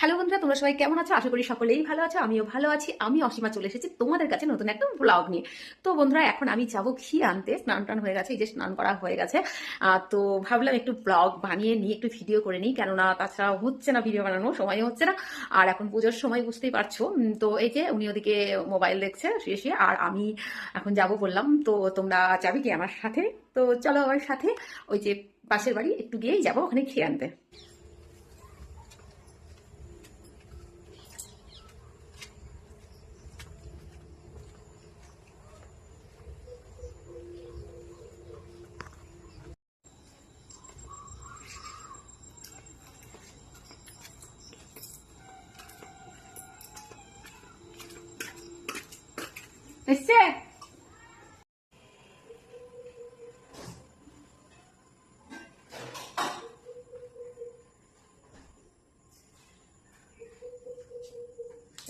Hello বন্ধুরা, তোমরা সবাই কেমন আছো? আশা করি সকলেই ভালো আছো, আমিও ভালো আছি। আমি অসীমা চলে এসেছি তোমাদের কাছে নতুন একটা ব্লগ নিয়ে। তো বন্ধুরা, এখন আমি যাব ঘি আনতে। স্নান টান হয়ে গেছে, এই যে স্নান করা হয়ে গেছে। তো ভাবলাম একটু ব্লগ বানিয়ে নিয়ে একটু ভিডিও করে নিই, কেননা তাছাড়া হচ্ছে না ভিডিও বানানো সময় হচ্ছে না। আর এখন পুজোর সময় বুঝতেই পারছ। তো এই যে উনি ওদিকে মোবাইল দেখছে শুয়ে আর আমি এখন যাব বললাম, তো তোমরা যাবে কি আমার সাথে? তো চলো আমার সাথে, ওই যে পাশের বাড়ি, একটু গিয়েই যাব ওখানে খেয়ে আনতে। এসছে?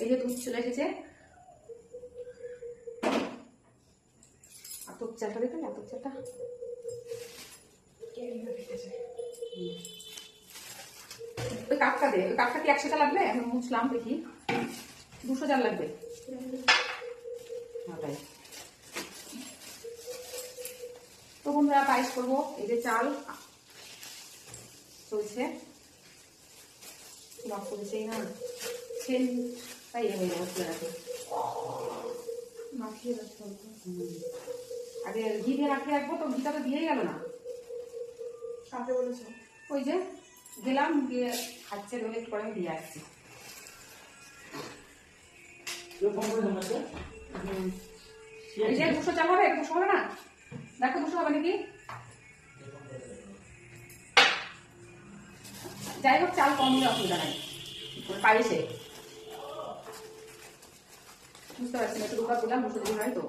এই যে দুধ চলে এসেছে। আতপ চালটা দেখবেন আতপ চালটা। ওই কাপটা দে, ওই কি একশোটা লাগবে? আমি মুছলাম দেখি। দুশো চাল লাগবে ওটাই তো বন্ধুরা পায়েস করব। এই যে চাল চলছে। লক করেছেই না? তাই হয়ে মাখিয়ে রাখতে আগে ঘি দিয়ে রাখব তো ঘিটা তো দিয়েই গেল না। কাকে বলেছ। ওই যে গেলাম দিয়ে খাচ্ছে বলে একটু পরে আমি দিয়ে আসছি। এই যে দুশো চাল হবে দুশো হবে না? দেখো দুশো হবে নাকি? যাই হোক, চাল কম হলে অসুবিধা নাই। পারি সে বুঝতে পারছি না, একটু দিলাম হয় তো।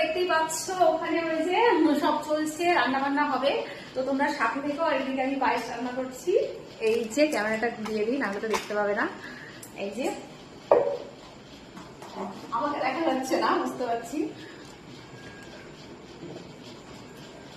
দেখতেই পাচ্ছ, ওখানে সব চলছে রান্না বান্না হবে। তো তোমরা সাথে আমি পায়েস রান্না করছি। এই যে ক্যামেরাটা তো দেখতে পাবে না। এই যে। দেখা যাচ্ছে না, বুঝতে পারছি।